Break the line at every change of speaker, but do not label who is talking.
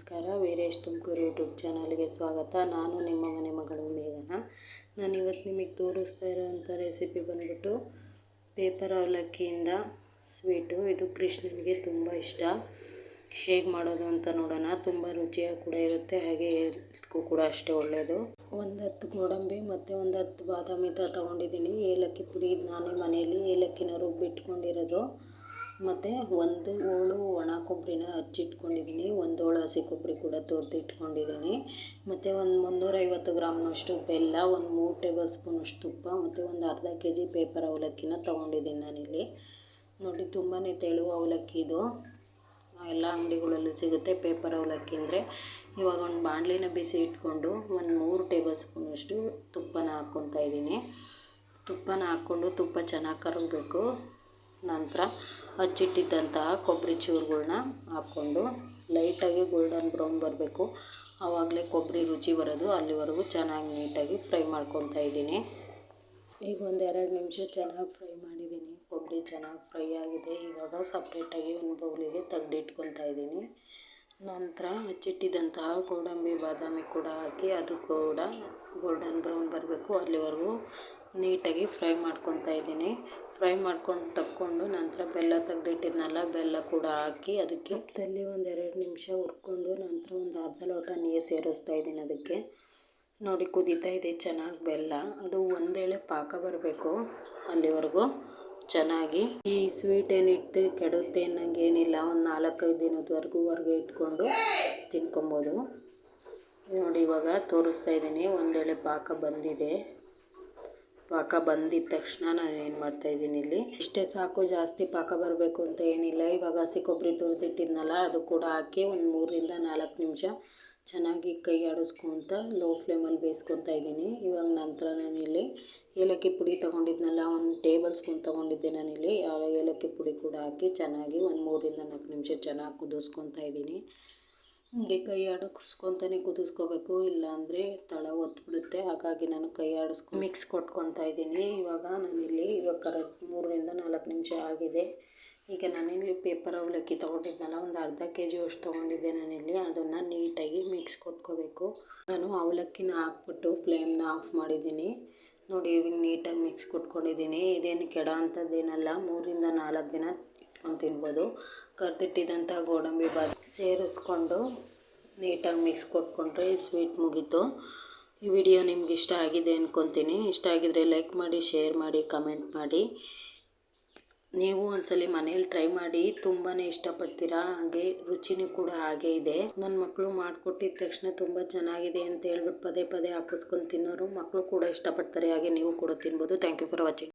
ನಮಸ್ಕಾರ, ವೀರೇಶ್ ತುಮಕೂರು ಯೂಟ್ಯೂಬ್ ಚಾನಲ್ಗೆ ಸ್ವಾಗತ. ನಾನು ನಿಮ್ಮ ಮನೆ ಮಗಳು ಮೇಘನ. ನಾನು ಇವತ್ತು ನಿಮಗೆ ತೋರಿಸ್ತಾ ಇರೋವಂಥ ರೆಸಿಪಿ ಬಂದ್ಬಿಟ್ಟು ಪೇಪರ್ ಅವಲಕ್ಕಿಯಿಂದ ಸ್ವೀಟು ಇದು ಕೃಷ್ಣನಿಗೆ ತುಂಬ ಇಷ್ಟ. ಹೇಗೆ ಮಾಡೋದು ಅಂತ ನೋಡೋಣ. ತುಂಬ ರುಚಿಯಾಗಿ ಕೂಡ ಇರುತ್ತೆ. ಹಾಗೆ ಹೆಲ್ತ್ಗೂ ಕೂಡ ಅಷ್ಟೇ ಒಳ್ಳೆಯದು ಒಂದು ಹತ್ತು ಗೋಡಂಬಿ ಮತ್ತು ಒಂದು ಹತ್ತು ಬಾದಾಮಿ ತ ತೊಗೊಂಡಿದ್ದೀನಿ. ಏಲಕ್ಕಿ ಪುಡಿ ನಾನೇ ಮನೆಯಲ್ಲಿ ಏಲಕ್ಕಿನ ರುಬ್ಬಿಟ್ಕೊಂಡಿರೋದು. ಮತ್ತು ಒಂದು ಹೋಳು ಒಣ ಕೊಬ್ಬರಿನ ಹಚ್ಚಿಟ್ಕೊಂಡಿದ್ದೀನಿ ಒಂದು ಹೋಳು ಹಸಿ ಕೊಬ್ಬರಿ ಕೂಡ ತೋರ್ದಿಟ್ಕೊಂಡಿದ್ದೀನಿ ಮತ್ತು ಒಂದು ಮುನ್ನೂರೈವತ್ತು ಗ್ರಾಮ್ನಷ್ಟು ಬೆಲ್ಲ, ಒಂದು ಮೂರು ಟೇಬಲ್ ಸ್ಪೂನಷ್ಟು ತುಪ್ಪ, ಮತ್ತು ಒಂದು ಅರ್ಧ ಕೆ ಜಿ ಪೇಪರ್ ಅವಲಕ್ಕಿನ ತೊಗೊಂಡಿದ್ದೀನಿ ನಾನಿಲ್ಲಿ. ನೋಡಿ ತುಂಬಾ ತೆಳು ಅವಲಕ್ಕಿ ಇದು. ಎಲ್ಲ ಅಂಗಡಿಗಳಲ್ಲೂ ಸಿಗುತ್ತೆ ಪೇಪರ್ ಅವಲಕ್ಕಿ ಅಂದರೆ. ಇವಾಗ ಒಂದು ಬಾಣಲಿನ ಬಿಸಿ ಇಟ್ಕೊಂಡು ಒಂದು ಮೂರು ಟೇಬಲ್ ಸ್ಪೂನಷ್ಟು ತುಪ್ಪನ ಹಾಕ್ಕೊತಾ ಇದ್ದೀನಿ ತುಪ್ಪನ ಹಾಕ್ಕೊಂಡು ತುಪ್ಪ ಚೆನ್ನಾಗಿ ಕರಗಬೇಕು. ನಂತರ ಹಚ್ಚಿಟ್ಟಿದ್ದಂತಹ ಕೊಬ್ಬರಿ ಚೂರುಗಳ್ನ ಹಾಕ್ಕೊಂಡು ಲೈಟಾಗಿ ಗೋಲ್ಡನ್ ಬ್ರೌನ್ ಬರಬೇಕು. ಆವಾಗಲೇ ಕೊಬ್ಬರಿ ರುಚಿ ಬರೋದು. ಅಲ್ಲಿವರೆಗೂ ಚೆನ್ನಾಗಿ ನೀಟಾಗಿ ಫ್ರೈ ಮಾಡ್ಕೊತಾ ಇದ್ದೀನಿ. ಈಗ ಒಂದು ಎರಡು ನಿಮಿಷ ಚೆನ್ನಾಗಿ ಫ್ರೈ ಮಾಡಿದ್ದೀನಿ. ಕೊಬ್ಬರಿ ಚೆನ್ನಾಗಿ ಫ್ರೈ ಆಗಿದೆ. ಇವಾಗ ಸಪ್ರೇಟಾಗಿ ಒಂದು ಬೌಲಿಗೆ ತೆಗೆದಿಟ್ಕೊತಾ ಇದ್ದೀನಿ. ನಂತರ ಹಚ್ಚಿಟ್ಟಿದ್ದಂತಹ ಗೋಡಂಬಿ, ಬಾದಾಮಿ ಕೂಡ ಹಾಕಿ ಅದು ಕೂಡ ಗೋಲ್ಡನ್ ಬ್ರೌನ್ ಬರಬೇಕು. ಅಲ್ಲಿವರೆಗೂ ನೀಟಾಗಿ ಫ್ರೈ ಮಾಡ್ಕೊತಾ ಇದ್ದೀನಿ. ಫ್ರೈ ಮಾಡ್ಕೊಂಡು ತಕ್ಕೊಂಡು ನಂತರ ಬೆಲ್ಲ ತೆಗ್ದಿಟ್ಟಿದ್ನಲ್ಲ, ಬೆಲ್ಲ ಕೂಡ ಹಾಕಿ ಅದಕ್ಕೆ ತುಪ್ಪದಲ್ಲಿ ಒಂದೆರಡು ನಿಮಿಷ ಹುರ್ಕೊಂಡು ನಂತರ ಒಂದು ಅರ್ಧ ಲೋಟ ನೀರು ಸೇರಿಸ್ತಾ ಇದ್ದೀನಿ ಅದಕ್ಕೆ. ನೋಡಿ, ಕುದೀತಾ ಇದೆ ಚೆನ್ನಾಗಿ ಬೆಲ್ಲ. ಅದು ಒಂದೇಳೆ ಪಾಕ ಬರಬೇಕು ಅಲ್ಲಿವರೆಗೂ. ಚೆನ್ನಾಗಿ ಈ ಸ್ವೀಟ್ ಏನಿಟ್ಟು ಕೆಡುತ್ತೆ ಅನ್ನಂಗೆ ಒಂದು ನಾಲ್ಕೈದು ದಿನದವರೆಗೂ ಹೊರಗೆ ಇಟ್ಕೊಂಡು ತಿನ್ಕೊಬೋದು. ನೋಡಿ, ಇವಾಗ ತೋರಿಸ್ತಾ ಇದ್ದೀನಿ, ಒಂದೇಳೆ ಪಾಕ ಬಂದಿದೆ. ಪಾಕ ಬಂದಿದ್ದ ತಕ್ಷಣ ನಾನು ಏನು ಮಾಡ್ತಾಯಿದ್ದೀನಿ ಇಲ್ಲಿ. ಇಷ್ಟೇ ಸಾಕು, ಜಾಸ್ತಿ ಪಾಕ ಬರಬೇಕು ಅಂತ ಏನಿಲ್ಲ. ಇವಾಗ ಹಸಿ ಕೊಬ್ಬರಿ ತುರಿದಿಟ್ಟಿದ್ನಲ್ಲ, ಅದು ಕೂಡ ಹಾಕಿ ಒಂದು ಮೂರರಿಂದ ನಾಲ್ಕು ನಿಮಿಷ ಚೆನ್ನಾಗಿ ಕೈ ಆಡಿಸ್ಕೊತ ಲೋ ಫ್ಲೇಮಲ್ಲಿ ಬೇಯಿಸ್ಕೊತಾ ಇದ್ದೀನಿ. ಇವಾಗ ನಂತರ ನಾನಿಲ್ಲಿ ಏಲಕ್ಕಿ ಪುಡಿ ತೊಗೊಂಡಿದ್ನಲ್ಲ, ಒಂದು ಟೇಬಲ್ ಸ್ಪೂನ್ ತೊಗೊಂಡಿದ್ದೆ ನಾನಿಲ್ಲಿ ಏಲಕ್ಕಿ ಪುಡಿ ಕೂಡ ಹಾಕಿ ಚೆನ್ನಾಗಿ ಒಂದು ಮೂರರಿಂದ ನಾಲ್ಕು ನಿಮಿಷ ಚೆನ್ನಾಗಿ ಕುದಿಸ್ಕೊತಾ ಇದ್ದೀನಿ. ಹೀಗೆ ಕೈ ಆಡಿಸ್ಕೊತಾನೆ ಕುದಿಸ್ಕೋಬೇಕು, ಇಲ್ಲಾಂದರೆ ತಳ ಒತ್ಬಿಡುತ್ತೆ. ಹಾಗಾಗಿ ನಾನು ಕೈ ಆಡಿಸ್ಕೊ ಮಿಕ್ಸ್ ಕೊಟ್ಕೊತಾ ಇದ್ದೀನಿ. ಇವಾಗ ನಾನಿಲ್ಲಿ, ಇವಾಗ ಕರೆಕ್ಟ್ ಮೂರರಿಂದ ನಾಲ್ಕು ನಿಮಿಷ ಆಗಿದೆ. ಈಗ ನಾನಿಲ್ಲಿ ಪೇಪರ್ ಅವಲಕ್ಕಿ ತೊಗೊಂಡಿದ್ನಲ್ಲ, ಒಂದು ಅರ್ಧ ಕೆ ಜಿ ಅಷ್ಟು ತೊಗೊಂಡಿದ್ದೆ ನಾನಿಲ್ಲಿ. ಅದನ್ನು ನೀಟಾಗಿ ಮಿಕ್ಸ್ ಕೊಟ್ಕೋಬೇಕು. ನಾನು ಅವಲಕ್ಕಿನ ಹಾಕ್ಬಿಟ್ಟು ಫ್ಲೇಮ್ನ ಆಫ್ ಮಾಡಿದ್ದೀನಿ. ನೋಡಿ, ಇವಾಗ ನೀಟಾಗಿ ಮಿಕ್ಸ್ ಕೊಟ್ಕೊಂಡಿದ್ದೀನಿ. ಇದೇನು ಕೆಡ ಅಂಥದ್ದೇನಲ್ಲ ಮೂರಿಂದ ನಾಲ್ಕು ದಿನ ಇಟ್ಕೊಂಡು ತಿನ್ಬೋದು. ಕರ್ದಿಟ್ಟಿದ್ದಂಥ ಗೋಡಂಬಿ ಬಾತ್ ಸೇರಿಸ್ಕೊಂಡು ನೀಟಾಗಿ ಮಿಕ್ಸ್ ಕೊಟ್ಕೊಂಡ್ರೆ ಸ್ವೀಟ್ ಮುಗೀತು. ಈ ವಿಡಿಯೋ ನಿಮ್ಗೆ ಇಷ್ಟ ಆಗಿದೆ ಅಂದ್ಕೊತೀನಿ ಇಷ್ಟ ಆಗಿದರೆ ಲೈಕ್ ಮಾಡಿ, ಶೇರ್ ಮಾಡಿ, ಕಮೆಂಟ್ ಮಾಡಿ. ನೀವು ಒಂದ್ಸಲಿ ಮನೇಲಿ ಟ್ರೈ ಮಾಡಿ ತುಂಬಾ ಇಷ್ಟಪಡ್ತೀರಾ? ಹಾಗೆ ರುಚಿನೂ ಕೂಡ ಹಾಗೆ ಇದೆ. ನನ್ನ ಮಕ್ಕಳು ಮಾಡಿಕೊಟ್ಟಿದ ತಕ್ಷಣ ತುಂಬ ಚೆನ್ನಾಗಿದೆ ಅಂತ ಹೇಳ್ಬಿಟ್ಟು ಪದೇ ಪದೇ ಹಾಕಿಸ್ಕೊಂಡು ತಿನ್ನೋರು ಮಕ್ಕಳು ಕೂಡ ಇಷ್ಟಪಡ್ತಾರೆ. ಹಾಗೆ ನೀವು ಕೂಡ ತಿನ್ಬೋದು. Thank you for watching